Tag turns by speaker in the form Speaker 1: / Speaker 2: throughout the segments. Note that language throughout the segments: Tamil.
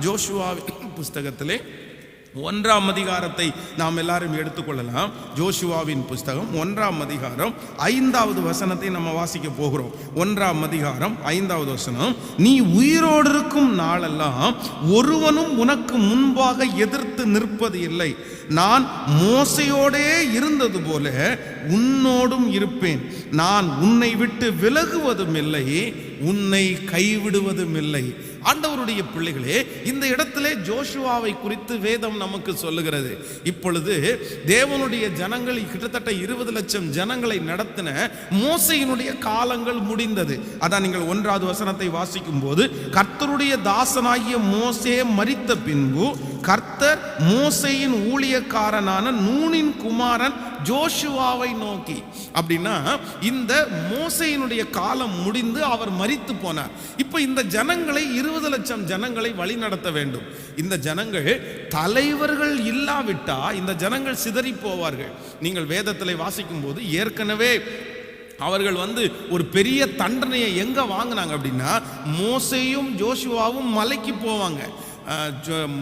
Speaker 1: ஜோஷுவாவின் புஸ்தகத்திலே ஒன்றாம் அதிகாரத்தை நாம் எல்லாரும் எடுத்துக்கொள்ளலாம். ஜோஷுவாவின் புஸ்தகம் ஒன்றாம் அதிகாரம் ஐந்தாவது வசனத்தை நம்ம வாசிக்க போகிறோம். ஒன்றாம் அதிகாரம் ஐந்தாவது வசனம் நீ உயிரோடு இருக்கும் நாளெல்லாம் ஒருவனும் உனக்கு முன்பாக எதிர்த்து நிற்பது இல்லை. நான் மோசையோடே இருந்தது போல உன்னோடும் இருப்பேன். நான் உன்னை விட்டு விலகுவதும் இல்லை. உன்னை கைவிடுவதும் இல்லை ஆண்டவருடைய பிள்ளைகளே இந்த இடத்திலே ஜோஷுவாவை குறித்து வேதம் நமக்கு சொல்லுகிறது. இப்பொழுது தேவனுடைய ஜனங்கள் கிட்டத்தட்ட இருபது லட்சம் ஜனங்களை நடத்தின மோசையினுடைய காலங்கள் முடிந்தது. அதான் நீங்கள் ஒன்றாவது வசனத்தை வாசிக்கும் போது கர்த்தருடைய தாசனாகிய மோசே மறித்த பின்பு கர்த்தர் மோசையின் ஊழியக்காரனான நூனின் குமாரன் ஜோஷுவாவை நோக்கி. அப்படின்னா இந்த மோசையினுடைய காலம் முடிந்து அவர் மறித்து போனார். இப்போ இந்த ஜனங்களை இருபது லட்சம் ஜனங்களை வழி நடத்த வேண்டும். இந்த ஜனங்கள் தலைவர்கள் இல்லாவிட்டா இந்த ஜனங்கள் சிதறி போவார்கள். நீங்கள் வேதத்தில் வாசிக்கும் போது ஏற்கனவே அவர்கள் வந்து ஒரு பெரிய தண்டனையை எங்க வாங்கினாங்க அப்படின்னா மோசையும் ஜோஷுவாவும் மலைக்கு போவாங்க.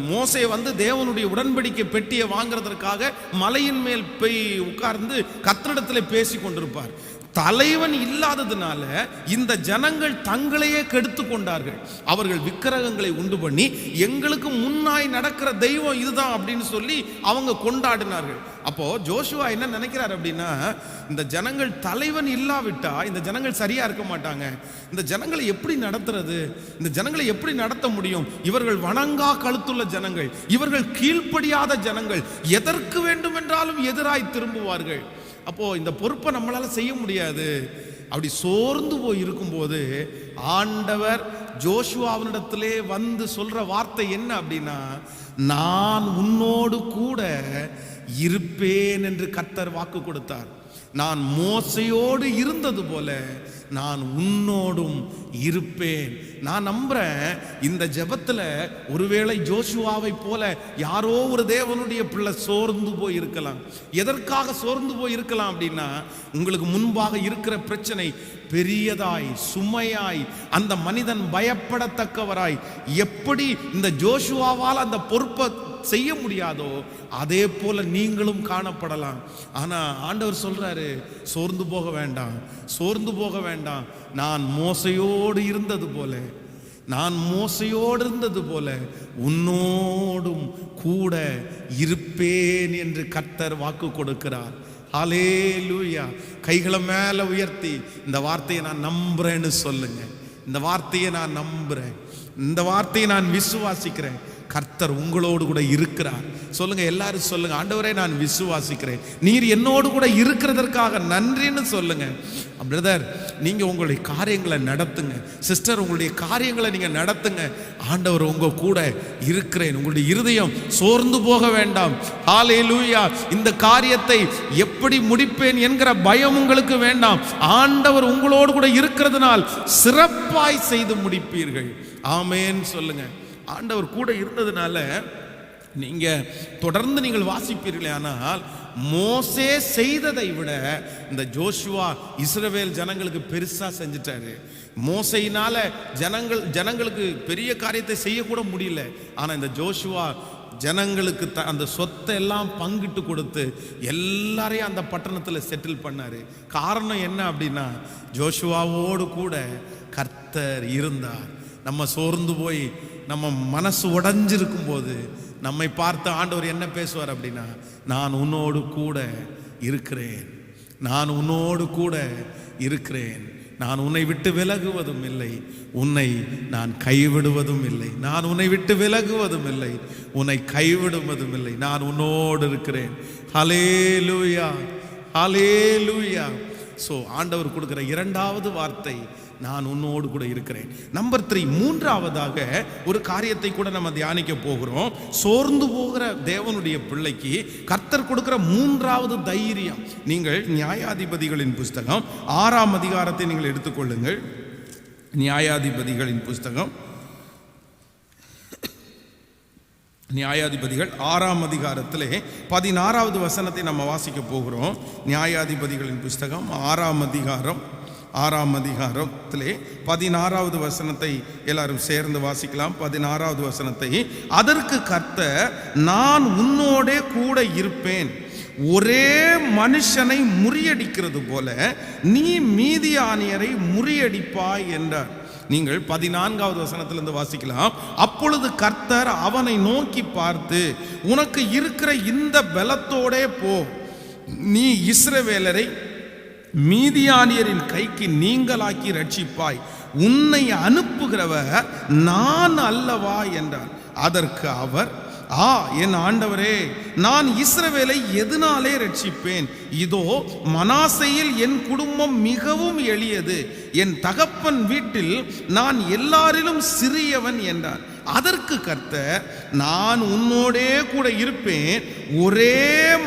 Speaker 1: மோசை வந்து தேவனுடைய உடன்படிக்கை பெட்டியை வாங்குறதற்காக மலையின் மேல் போய் உட்கார்ந்து கத்திரிடத்தில் பேசி கொண்டிருப்பார் தலைவன் இல்லாததுனால இந்த ஜனங்கள் தங்களையே கெடுத்து கொண்டார்கள். அவர்கள் விக்கிரகங்களை உண்டு பண்ணி எங்களுக்கு முன்னாய் நடக்கிற தெய்வம் இதுதான் அப்படின்னு சொல்லி அவங்க கொண்டாடினார்கள். அப்போ ஜோஷுவா என்ன நினைக்கிறார் அப்படின்னா இந்த ஜனங்கள் தலைவன் இல்லாவிட்டா இந்த ஜனங்கள் சரியா இருக்க மாட்டாங்க. இந்த ஜனங்களை எப்படி நடத்துறது? இந்த ஜனங்களை எப்படி நடத்த முடியும்? இவர்கள் வணங்கா கழுத்துள்ள ஜனங்கள் இவர்கள் கீழ்ப்படியாத ஜனங்கள் எதற்கு வேண்டுமென்றாலும் எதிராய் திரும்புவார்கள். அப்போ இந்த பொறுப்பை நம்மளால செய்ய முடியாது. அப்படி சோர்ந்து போய் இருக்கும்போது ஆண்டவர் ஜோஷுவாவினிடத்திலே வந்து சொல்ற வார்த்தை என்ன அப்படின்னா நான் உன்னோடு கூட இருப்பேன் என்று கத்தர் வாக்கு கொடுத்தார். நான் மோசையோடு இருந்தது போல நான் உன்னோடும் இருப்பேன். நான் நம்புறேன் இந்த ஜெபத்துல ஒருவேளை ஜோஷுவாவை போல யாரோ ஒரு தேவனுடைய பிள்ளை சோர்ந்து போய் இருக்கலாம் எதற்காக சோர்ந்து போய் இருக்கலாம் அப்படின்னா உங்களுக்கு முன்பாக இருக்கிற பிரச்சனை பெரியதாய் சுமையாய் அந்த மனிதன் பயப்படத்தக்கவராய். எப்படி இந்த ஜோஷுவாவால் அந்த பொறுப்பை செய்ய முடியாதோ அதே போல நீங்களும் காணப்படலாம். ஆனால் ஆண்டவர் சொல்றாரு சோர்ந்து போக வேண்டாம் சோர்ந்து போக வேண்டாம். நான் மோசையோடு இருந்தது போல நான் மோசையோடு இருந்தது போல உன்னோடும் கூட இருப்பேன் என்று கர்த்தர் வாக்கு கொடுக்கிறார். ஹalleluya. கைகளை மேல உயர்த்தி இந்த வார்த்தையை நான் நம்புறேன்னு சொல்லுங்க. இந்த வார்த்தையை நான் நம்புறேன். இந்த வார்த்தையை நான் விசுவாசிக்கிறேன். கர்த்தர் உங்களோடு கூட இருக்கிறார். சொல்லுங்க எல்லாரும் சொல்லுங்க. ஆண்டவரே நான் விசுவாசிக்கிறேன். நீர் என்னோடு கூட இருக்கிறதற்காக நன்றின்னு சொல்லுங்க. பிரதர் நீங்க உங்களுடைய காரியங்களை நடத்துங்க. சிஸ்டர் உங்களுடைய காரியங்களை நீங்க நடத்துங்க. ஆண்டவர் உங்க கூட இருக்கிறேன். உங்களுடைய இருதயம் சோர்ந்து போக வேண்டாம். ஹalleluya. இந்த காரியத்தை எப்படி முடிப்பேன் என்கிற பயம் உங்களுக்கு வேண்டாம். ஆண்டவர் உங்களோடு கூட இருக்கிறதுனால் சிறப்பாய் செய்து முடிப்பீர்கள். ஆமேன்னு சொல்லுங்க. ஆண்டவர் கூட இருந்ததுனால நீங்க தொடர்ந்து நீங்கள் வாசிப்பீர்களே ஆனால் மோசே செய்ததை விட இந்த ஜோஷுவா இஸ்ரவேல் ஜனங்களுக்கு பெருசா செஞ்சிட்டாரு. மோசையினால ஜனங்கள் ஜனங்களுக்கு பெரிய காரியத்தை செய்யக்கூட முடியல. ஆனா இந்த ஜோஷுவா ஜனங்களுக்கு த அந்த சொத்தை எல்லாம் பங்கிட்டு கொடுத்து எல்லாரையும் அந்த பட்டணத்தில் செட்டில் பண்ணார். காரணம் என்ன அப்படின்னா ஜோஷுவாவோடு கூட கர்த்தர் இருந்தார். நம்ம சோர்ந்து போய் நம்ம மனசு உடஞ்சிருக்கும் போது நம்மை பார்த்து ஆண்டவர் என்ன பேசுவார் அப்படின்னா நான் உன்னோடு கூட இருக்கிறேன். நான் உன்னோடு கூட இருக்கிறேன். நான் உன்னை விட்டு விலகுவதும் இல்லை. உன்னை நான் கைவிடுவதும் இல்லை. நான் உன்னை விட்டு விலகுவதும் இல்லை. உன்னை கைவிடுவதும் இல்லை. நான் உன்னோடு இருக்கிறேன். ஹலேலூயா ஹலேலூயா ஸோ ஆண்டவர் கொடுக்குற இரண்டாவது வார்த்தை நான் உன்னோடு கூட இருக்கிறேன். நம்பர் த்ரீ மூன்றாவதாக ஒரு காரியத்தை கூட நம்ம தியானிக்க போகிறோம். சோர்ந்து போகிற தேவனுடைய பிள்ளைக்கு கர்த்தர் கொடுக்கிற மூன்றாவது தைரியம். நீங்கள் நியாயாதிபதிகளின் புஸ்தகம் ஆறாம் அதிகாரத்தை நீங்கள் எடுத்துக்கொள்ளுங்கள். நியாயாதிபதிகளின் புஸ்தகம். நியாயாதிபதிகள் ஆறாம் அதிகாரத்திலே பதினாறாவது வசனத்தை நம்ம வாசிக்க போகிறோம். நியாயாதிபதிகளின் புஸ்தகம் ஆறாம் அதிகாரம். ஆறாம் அதிகாரத்திலே பதினாறாவது வசனத்தை எல்லாரும் சேர்ந்து வாசிக்கலாம். பதினாறாவது வசனத்தை அதற்கு கர்த்தர் நான் உன்னோடே கூட இருப்பேன். ஒரே மனுஷனை முறியடிக்கிறது போல நீ மீதியானியரை முறியடிப்பாய் என்றார். நீங்கள் பதினான்காவது வசனத்திலிருந்து வாசிக்கலாம். அப்பொழுது கர்த்தர் அவனை நோக்கி பார்த்து உனக்கு இருக்கிற இந்த பலத்தோடே போ. நீ இஸ்ரவேலரை மீதியானியரின் கைக்கு நீங்களாக்கி ரட்சிப்பாய். உன்னை அனுப்புகிறவர் நான் அல்லவா என்றார். அதற்கு அவர் ஆ என் ஆண்டவரே நான் இஸ்ரவேலை எதனாலே ரட்சிப்பேன்? இதோ மனாசையில் என் குடும்பம் மிகவும் எளியது. என் தகப்பன் வீட்டில் நான் எல்லாரிலும் சிறியவன் என்றான் அதற்கு கர்த்த நான் உன்னோடே கூட இருப்பேன். ஒரே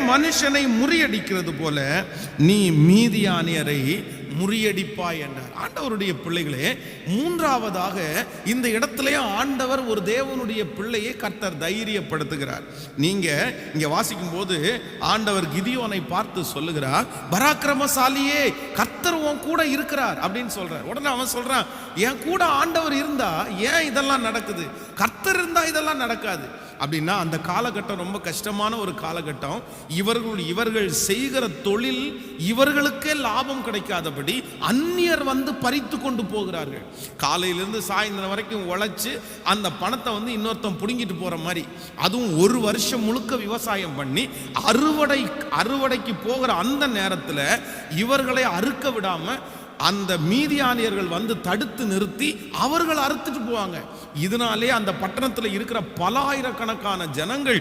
Speaker 1: மனுஷனை முறியடிக்கிறது போல நீ மீதியானியரை முறியடிப்பாய் என்றார். ஆண்டவருடைய பிள்ளைகளே மூன்றாவதாக இந்த இடத்துலயே ஆண்டவர் ஒரு தேவனுடைய பிள்ளையை கர்த்தர் தைரியப்படுத்துகிறார். நீங்க இங்க வாசிக்கும் போது ஆண்டவர் கிதியோனை பார்த்து சொல்லுகிறார் பராக்கிரமசாலியே கர்த்தர் உன் கூட இருக்கிறார் அப்படின்னு சொல்றார். உடனே அவன் சொல்றான் என் கூட ஆண்டவர் இருந்தா ஏன் இதெல்லாம் நடக்குது? கர்த்தர் இருந்தால் இதெல்லாம் நடக்காது. அப்படின்னா அந்த காலகட்டம் ரொம்ப கஷ்டமான ஒரு காலகட்டம். இவர்கள் இவர்கள் செய்கிற தொழில் இவர்களுக்கே லாபம் கிடைக்காதபடி அந்நியர் வந்து பறித்து கொண்டு போகிறார்கள். காலையிலேருந்து சாயந்தரம் வரைக்கும் உழைச்சி அந்த பணத்தை வந்து இன்னொருத்தன் பிடுங்கிட்டு போகிற மாதிரி. அதுவும் ஒரு வருஷம் முழுக்க விவசாயம் பண்ணி அறுவடை அறுவடைக்கு போகிற அந்த நேரத்தில் இவர்களை அறுக்க விடாமல் அந்த மீதியானியர்கள் வந்து தடுத்து நிறுத்தி அவர்கள் அறுத்துட்டு போவாங்க. இதனாலே அந்த பட்டணத்தில் இருக்கிற பல ஆயிரக்கணக்கான ஜனங்கள்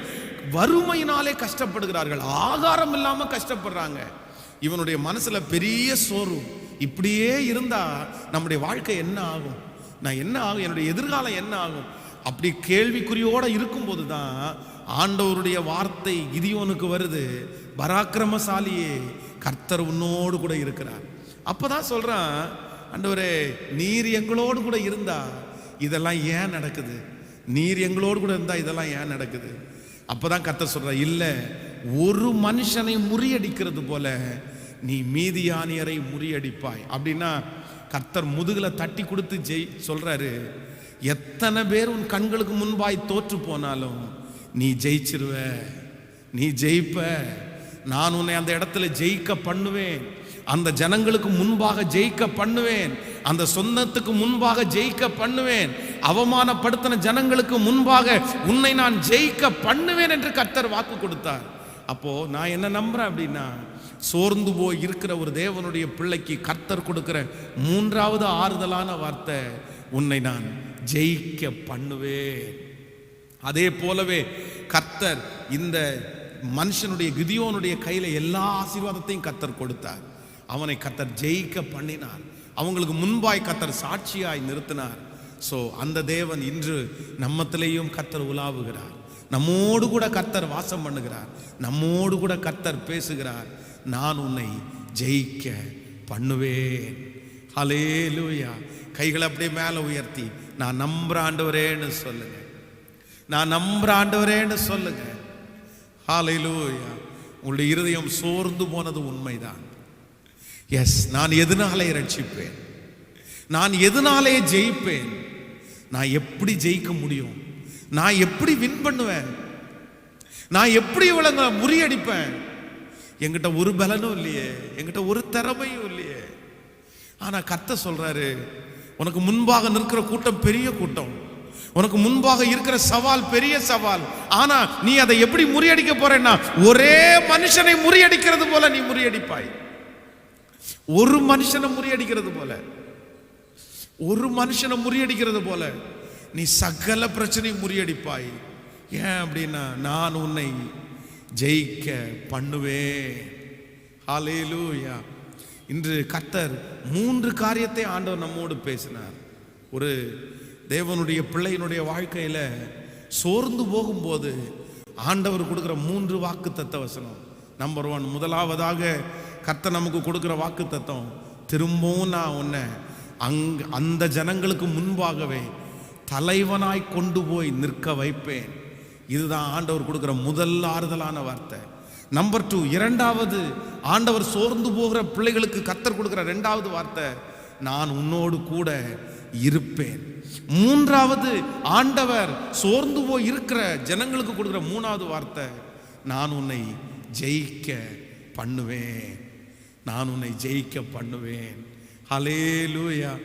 Speaker 1: வறுமையினாலே கஷ்டப்படுகிறார்கள். ஆகாரம் இல்லாமல் கஷ்டப்படுறாங்க. இவனுடைய மனசுல பெரிய சோர்வு. இப்படியே இருந்தா நம்முடைய வாழ்க்கை என்ன ஆகும்? நான் என்ன ஆகும்? என்னுடைய எதிர்காலம் என்ன ஆகும்? அப்படி கேள்விக்குறியோட இருக்கும்போது தான் ஆண்டவருடைய வார்த்தை கிதியோனுக்கு வருது. பராக்கிரமசாலியே கர்த்தர் உன்னோடு கூட இருக்கிறார். அப்பதான் சொல்றான் அண்டவரே நீர் எங்களோடு கூட இருந்தா இதெல்லாம் ஏன் நடக்குது? நீர் எங்களோடு கூட இருந்தா இதெல்லாம் ஏன் நடக்குது? அப்பதான் கத்த சொல்ற இல்ல ஒரு மனுஷனை முறியடிக்கிறது போல நீ மீதியானியரை முறியடிப்பாய். அப்படின்னா கர்த்தர் முதுகில் தட்டி கொடுத்து ஜெய் சொல்றாரு எத்தனை பேர் உன் கண்களுக்கு முன்பாய் தோற்று போனாலும் நீ ஜெயிச்சிருவ நீ ஜெயிப்ப நான் உன்னை அந்த இடத்துல ஜெயிக்க பண்ணுவேன். அந்த ஜனங்களுக்கு முன்பாக ஜெயிக்க பண்ணுவேன். அந்த சொந்தத்துக்கு முன்பாக ஜெயிக்க பண்ணுவேன். அவமானப்படுத்தின ஜனங்களுக்கு முன்பாக உன்னை நான் ஜெயிக்க பண்ணுவேன் என்று கர்த்தர் வாக்கு கொடுத்தார். அப்போ நான் என்ன நம்புறேன் அப்படின்னா சோர்ந்து போய் இருக்கிற ஒரு தேவனுடைய பிள்ளைக்கு கர்த்தர் கொடுக்கிற மூன்றாவது ஆறுதலான வார்த்தை உன்னை நான் ஜெயிக்க பண்ணுவேன். அதே போலவே கர்த்தர் இந்த மனுஷனுடைய கிதியோனுடைய கையில எல்லா ஆசீர்வாதத்தையும் கர்த்தர் கொடுத்தார். அவனை கத்தர் ஜெயிக்க பண்ணினார். அவங்களுக்கு முன்பாய் கத்தர் சாட்சியாய் நிறுத்தினார். ஸோ அந்த தேவன் இன்று நம்மத்திலேயும் கத்தர் உலாவுகிறார். நம்மோடு கூட கத்தர் வாசம் பண்ணுகிறார். நம்மோடு கூட கத்தர் பேசுகிறார். நான் உன்னை ஜெயிக்க பண்ணுவேன். ஹலேலூயா கைகளை அப்படியே மேலே உயர்த்தி நான் நம்புற ஆண்டவரேன்னு சொல்லுங்க. நான் நம்புற ஆண்டவரேன்னு சொல்லுங்க. லூயா உங்களுடைய இருதயம் சோர்ந்து போனது உண்மைதான். எஸ் நான் எதனாலே ரட்சிப்பேன்? நான் எதனாலே ஜெயிப்பேன்? நான் எப்படி ஜெயிக்க முடியும்? நான் எப்படி வின் பண்ணுவேன்? நான் எப்படி இவளங்க முறியடிப்பேன்? என்கிட்ட ஒரு பலனும் இல்லையே. என்கிட்ட ஒரு திறமையும் இல்லையே. ஆனால் கத்த சொல்றாரு உனக்கு முன்பாக நிற்கிற கூட்டம் பெரிய கூட்டம். உனக்கு முன்பாக இருக்கிற சவால் பெரிய சவால். ஆனா நீ அதை எப்படி முறியடிக்க போறேன்னா ஒரே மனுஷனை முறியடிக்கிறது போல நீ முறியடிப்பாய். ஒரு மனுஷனை முறியடிக்கிறது போல. ஒரு மனுஷனை முறியடிக்கிறது போல. நீ சகல பிரச்சனையும் முறியடிப்பாய். ஏன் அப்படின்னா நான் உன்னை ஜெயிக்க பண்ணுவேன். ஹாலேலூயா இன்று கத்தர் மூன்று காரியத்தை ஆண்டவர் நம்மோடு பேசினார். ஒரு தேவனுடைய பிள்ளையினுடைய வாழ்க்கையில சோர்ந்து போகும்போது ஆண்டவர் கொடுக்குற மூன்று வாக்கு தத்த வசனம் நம்பர் ஒன் முதலாவதாக கர்த்தர் நமக்கு கொடுக்குற வாக்கு தத்துவம் திரும்பவும் நான் உன்னை அங் அந்த ஜனங்களுக்கு முன்பாகவே தலைவனாய் கொண்டு போய் நிற்க வைப்பேன். இதுதான் ஆண்டவர் கொடுக்குற முதல் ஆறுதலான வார்த்தை. நம்பர் டூ இரண்டாவது ஆண்டவர் சோர்ந்து போகிற பிள்ளைகளுக்கு கத்தர் கொடுக்குற ரெண்டாவது வார்த்தை நான் உன்னோடு கூட இருப்பேன். மூன்றாவது ஆண்டவர் சோர்ந்து போய் இருக்கிற ஜனங்களுக்கு கொடுக்குற மூணாவது வார்த்தை நான் உன்னை ஜெயிக்க பண்ணுவேன். நான் உன்னை ஜெயிக்க பண்ணுவேன். ஹலேலூயா